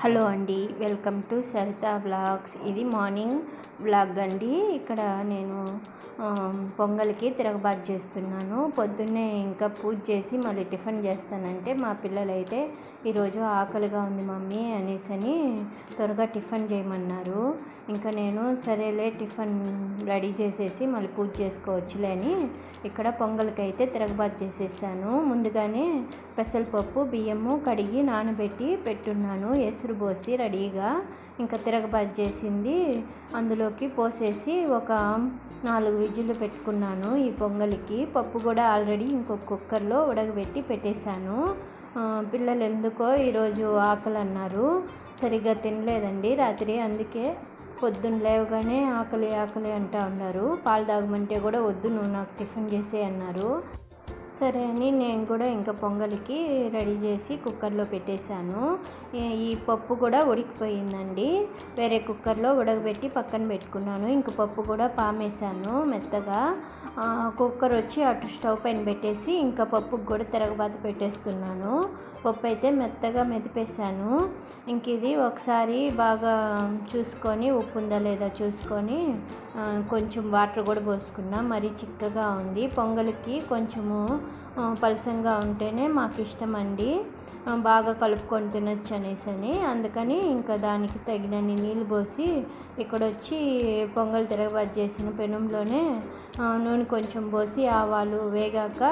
Hello అండి welcome to Saritha blogs ఇది morning blog అండి. ఇక్కడ నేను పొంగల్కి తిరగబాటు చేస్తున్నాను. పొద్దున్నే ఇంకా పూజ చేసి మళ్ళీ టిఫిన్ చేస్తానంటే మా పిల్లలైతే ఈరోజు ఆకలిగా ఉంది మమ్మీ అనేసి అని త్వరగా టిఫిన్ చేయమన్నారు. ఇంకా నేను సరేలే టిఫిన్ రెడీ చేసేసి మళ్ళీ పూజ చేసుకోవచ్చులే అని ఇక్కడ పొంగల్కి అయితే తిరగబాటు చేసేసాను. ముందుగానే పెసరపప్పు బియ్యము కడిగి నానబెట్టి పెట్టున్నాను. ఎసురు పోసి రెడీగా ఇంకా తిరగబాటు చేసింది. అందులోకి పోసేసి ఒక నాలుగు విజిల్లు పెట్టుకున్నాను ఈ పొంగలికి. పప్పు కూడా ఆల్రెడీ ఇంకొక కుక్కర్లో ఉడకబెట్టి పెట్టేశాను. పిల్లలు ఎందుకో ఈరోజు ఆకలి అన్నారు. సరిగ్గా తినలేదండి రాత్రి అందుకే పొద్దున్న లేవగానే ఆకలి ఆకలి అంటూ ఉన్నారు. పాలు తాగమంటే కూడా వద్దు నువ్వు నాకు టిఫిన్ చేసే అన్నారు. సరే అని నేను కూడా ఇంకా పొంగల్కి రెడీ చేసి కుక్కర్లో పెట్టేశాను. ఈ పప్పు కూడా ఉడికిపోయిందండి. వేరే కుక్కర్లో ఉడకబెట్టి పక్కన పెట్టుకున్నాను. ఇంక పప్పు కూడా పామేశాను మెత్తగా. కుక్కర్ వచ్చి అటు స్టవ్ పైన పెట్టేసి ఇంకా పప్పుకు కూడా తిరగబాత పెట్టేస్తున్నాను. పప్పు అయితే మెత్తగా మెదిపేశాను. ఇంక ఇది ఒకసారి బాగా చూసుకొని ఉప్పు ఉందా లేదా చూసుకొని కొంచెం వాటర్ కూడా పోసుకున్నా. మరీ చిక్కగా ఉంది. పొంగల్కి కొంచెము పలసంగా ఉంటేనే మాకు ఇష్టం అండి బాగా కలుపుకొని తినొచ్చు అనేసి అని. అందుకని ఇంకా దానికి తగినన్ని నీళ్ళు పోసి ఇక్కడ వచ్చి పొంగల్ తిరగబాటు చేసిన పెనంలోనే నూనె కొంచెం పోసి ఆవాలు వేగాక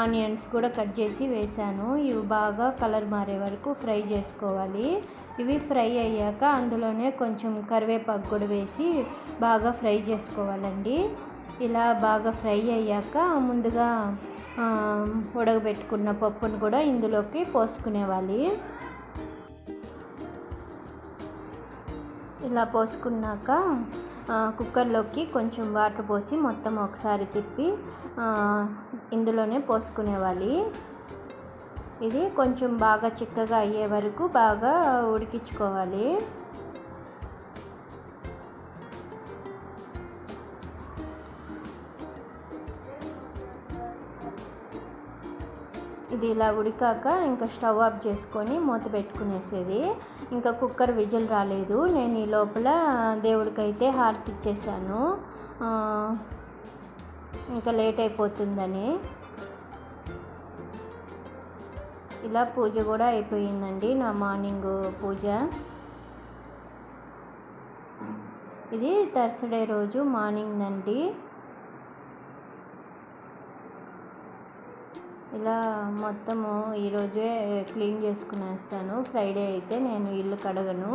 ఆనియన్స్ కూడా కట్ చేసి వేసాను ఇవి బాగా కలర్ మారే వరకు ఫ్రై చేసుకోవాలి. ఇవి ఫ్రై అయ్యాక అందులోనే కొంచెం కరివేపాకు కూడా వేసి బాగా ఫ్రై చేసుకోవాలండి. ఇలా బాగా ఫ్రై అయ్యాక ముందుగా ఉడకబెట్టుకున్న పప్పును కూడా ఇందులోకి పోసుకునేవాలి. ఇలా పోసుకున్నాక కుక్కర్లోకి కొంచెం వాటర్ పోసి మొత్తం ఒకసారి తిప్పి ఇందులోనే పోసుకునేవాలి. ఇది కొంచెం బాగా చిక్కగా అయ్యే వరకు బాగా ఉడికించుకోవాలి. ఇది ఇలా ఉడికాక ఇంకా స్టవ్ ఆఫ్ చేసుకొని మూత పెట్టుకునేసేది. ఇంకా కుక్కర్ విజిల్ రాలేదు. నేను ఈ లోపల దేవుడికైతే హారతి ఇచ్చేసాను. ఇంకా లేట్ అయిపోతుందని. ఇలా పూజ కూడా అయిపోయిందండి. నా మార్నింగ్ పూజ. ఇది థర్స్డే రోజు మార్నింగ్ అండి ఇలా మొత్తము ఈరోజే క్లీన్ చేసుకునేస్తాను. ఫ్రైడే అయితే నేను ఇల్లు కడగను.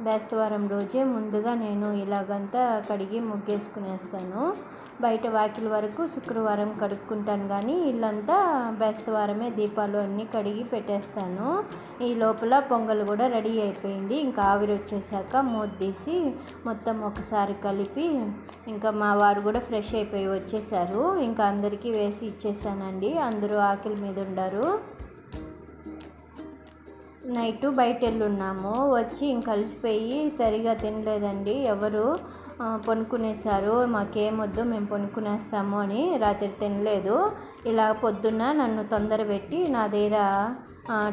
బేస్తవారం రోజే ముందుగా నేను ఇలాగంతా కడిగి ముగ్గేసుకునేస్తాను. బయట వాకిల వరకు శుక్రవారం కడుక్కుంటాను కానీ ఇల్లంతా బేస్తవారమే దీపాలు అన్నీ కడిగి పెట్టేస్తాను. ఈ లోపల పొంగల్ కూడా రెడీ అయిపోయింది. ఇంకా ఆవిరి వచ్చేసాక మూద్దీసి మొత్తం ఒకసారి కలిపి ఇంకా మా వారు కూడా ఫ్రెష్ అయిపోయి వచ్చేసారు. ఇంకా అందరికీ వేసి ఇచ్చేసానండి. అందరూ ఆకలి మీద ఉండారు. నైట్ బయట వెళ్ళున్నాము వచ్చి ఇంక కలిసిపోయి సరిగా తినలేదండి. ఎవరు పనుకునేసారు మాకేమొద్దు మేము పనుకునేస్తాము అని రాత్రి తినలేదు. ఇలా పొద్దున్న నన్ను తొందర పెట్టి నా దగ్గర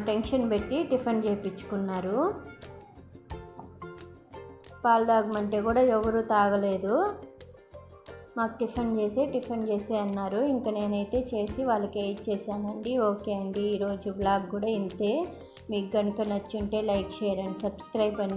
టెన్షన్ పెట్టి టిఫిన్ చేయించుకున్నారు పాలు తాగమంటే కూడా ఎవరు తాగలేదు. మాకు టిఫిన్ చేసి టిఫిన్ చేసి అన్నారు. ఇంకా నేనైతే చేసి వాళ్ళకి ఇచ్చేసానండి. ఓకే అండి. ఈరోజు బ్లాగ్ కూడా ఇంతే. మీకు కనుక నచ్చుంటే లైక్ షేర్ అండ్ సబ్స్క్రైబ్ అండి.